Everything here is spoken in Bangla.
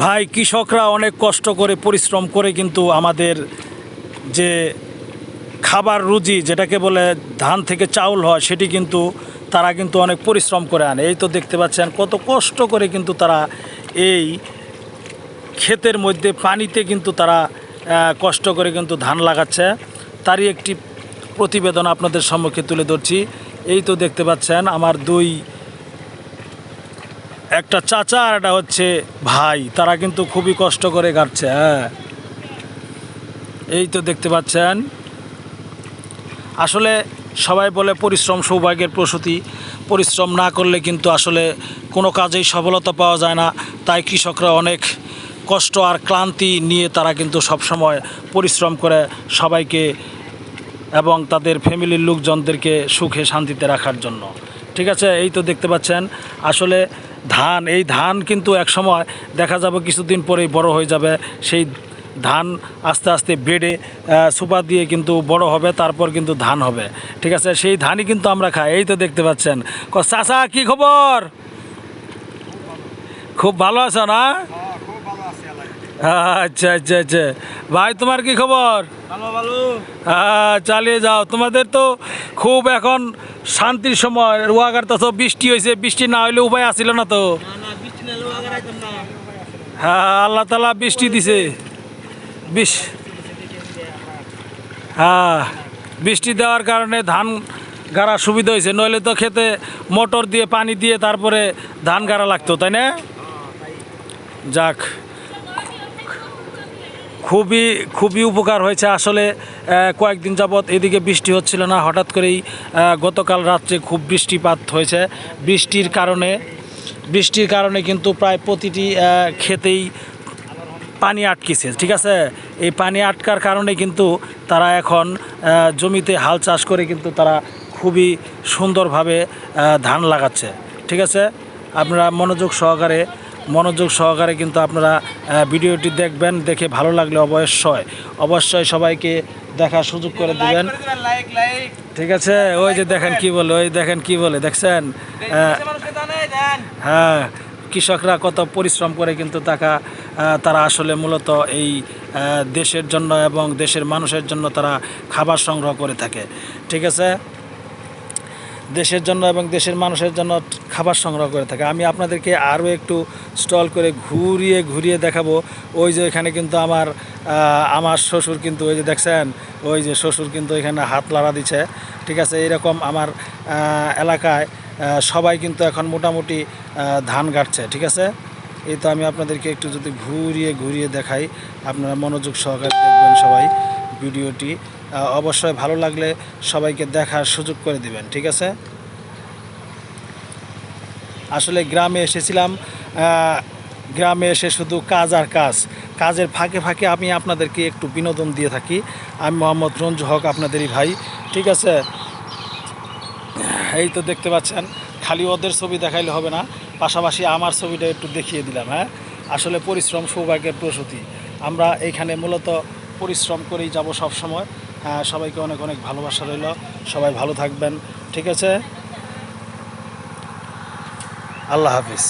ভাই, কৃষকরা অনেক কষ্ট করে, পরিশ্রম করে কিন্তু আমাদের যে খাবার রুজি, যেটাকে বলে ধান থেকে চাউল হয়, সেটি কিন্তু তারা কিন্তু অনেক পরিশ্রম করে আনে। এই তো দেখতে পাচ্ছেন, কত কষ্ট করে কিন্তু তারা এই ক্ষেতের মধ্যে পানিতে কিন্তু তারা কষ্ট করে কিন্তু ধান লাগাচ্ছে। তারই একটি প্রতিবেদন আপনাদের সম্মুখে তুলে ধরছি। এই তো দেখতে পাচ্ছেন, আমার দুই একটা চাচা আর একটা হচ্ছে ভাই, তারা কিন্তু খুবই কষ্ট করে গাচ্ছে হ্যাঁ। এই তো দেখতে পাচ্ছেন। আসলে সবাই বলে পরিশ্রম সৌভাগ্যের প্রসূতি, পরিশ্রম না করলে কিন্তু আসলে কোনো কাজেই সফলতা পাওয়া যায় না। তাই কৃষকরা অনেক কষ্ট আর ক্লান্তি নিয়ে তারা কিন্তু সবসময় পরিশ্রম করে সবাইকে এবং তাদের ফ্যামিলির লোকজনদেরকে সুখে শান্তিতে রাখার জন্য। ঠিক আছে, এই তো দেখতে পাচ্ছেন। আসলে ধান, এই ধান কিন্তু এক সময় দেখা যাবে কিছুদিন পরেই বড় হয়ে যাবে। সেই ধান আস্তে আস্তে বেড়ে সুপার দিয়ে কিন্তু বড় হবে, তারপর কিন্তু ধান হবে। ঠিক আছে? সেই ধানই কিন্তু আমরা খাই। এই তো দেখতে পাচ্ছেন। চাষা কি খবর? খুব ভালো আছো না? আচ্ছা আচ্ছা আচ্ছা। ভাই তোমার কি খবর? হ্যাঁ চালিয়ে যাও। তোমাদের তো খুব এখন শান্তির সময়। রুয়াগার তো বৃষ্টি হয়েছে বৃষ্টি না হইলে উপায় আসছিল না তো। হ্যাঁ আল্লাহ তালা বৃষ্টি দিছে। বিশ হ্যাঁ বৃষ্টি দেওয়ার কারণে ধান গাড়া সুবিধা হয়েছে নইলে তো খেতে মোটর দিয়ে পানি দিয়ে তারপরে ধান গাড়া লাগতো তাই না? যাক। খুবই খুবই উপকার হয়েছে। আসলে কয়েকদিন যাবৎ এদিকে বৃষ্টি হচ্ছিল না। হঠাৎ করেই গতকাল রাত্রে খুব বৃষ্টিপাত হয়েছে। বৃষ্টির কারণে বৃষ্টির কারণে কিন্তু প্রায় প্রতিটি ক্ষেতেই পানি আটকেছে, ঠিক আছে? এই পানি আটকার কারণে কিন্তু তারা এখন জমিতে হাল চাষ করে কিন্তু তারা খুবই সুন্দরভাবে ধান লাগাচ্ছে, ঠিক আছে? আপনারা মনোযোগ সহকারে মনোযোগ সহকারে কিন্তু আপনারা ভিডিওটি দেখবেন দেখে ভালো লাগলে অবশ্যই অবশ্যই সবাইকে দেখার সুযোগ করে দিবেন। ঠিক আছে? ওই যে দেখেন কি বলে ওই দেখেন কি বলে দেখছেন? হ্যাঁ কৃষকরা কত পরিশ্রম করে কিন্তু টাকা তারা আসলে মূলত এই দেশের জন্য এবং দেশের মানুষের জন্য তারা খাবার সংগ্রহ করে থাকে। ঠিক আছে? দেশের জন্য এবং দেশের মানুষের জন্য খাবার সংগ্রহ করে থাকে। আমি আপনাদেরকে আরও একটু স্টল করে ঘুরিয়ে ঘুরিয়ে দেখাবো। ওই যে এখানে কিন্তু আমার আমার শ্বশুর কিন্তু, ওই যে দেখছেন? ওই যে শ্বশুর কিন্তু এখানে হাত লাড়া দিচ্ছে। ঠিক আছে? এরকম আমার এলাকায় সবাই কিন্তু এখন মোটামুটি ধান কাটছে। ঠিক আছে? এই তো আমি আপনাদেরকে একটু যদি ঘুরিয়ে ঘুরিয়ে দেখাই, আপনারা মনোযোগ সহকারে দেখবেন সবাই ভিডিওটি। অবশ্যই ভালো লাগলে সবাইকে দেখার সুযোগ করে দিবেন, ঠিক আছে? আসলে গ্রামে এসেছিলাম গ্রামে এসে শুধু কাজ আর কাজ। কাজের ফাঁকে ফাঁকে আমি আপনাদেরকে একটু বিনোদন দিয়ে থাকি। আমি মোহাম্মদ রঞ্জু হক আপনাদেরই ভাই, ঠিক আছে? এই তো দেখতে পাচ্ছেন, খালি ওদের ছবি দেখাইলে হবে না। পাশাপাশি আমার ছবিটা একটু দেখিয়ে দিলাম হ্যাঁ? আসলে পরিশ্রম সৌভাগ্যের প্রসূতি। আমরা এইখানে মূলত পরিশ্রম করেই যাব সব সময় সবাইকে অনেক অনেক ভালোবাসা রইল। সবাই ভালো থাকবেন, ঠিক আছে? আল্লাহ হাফিজ।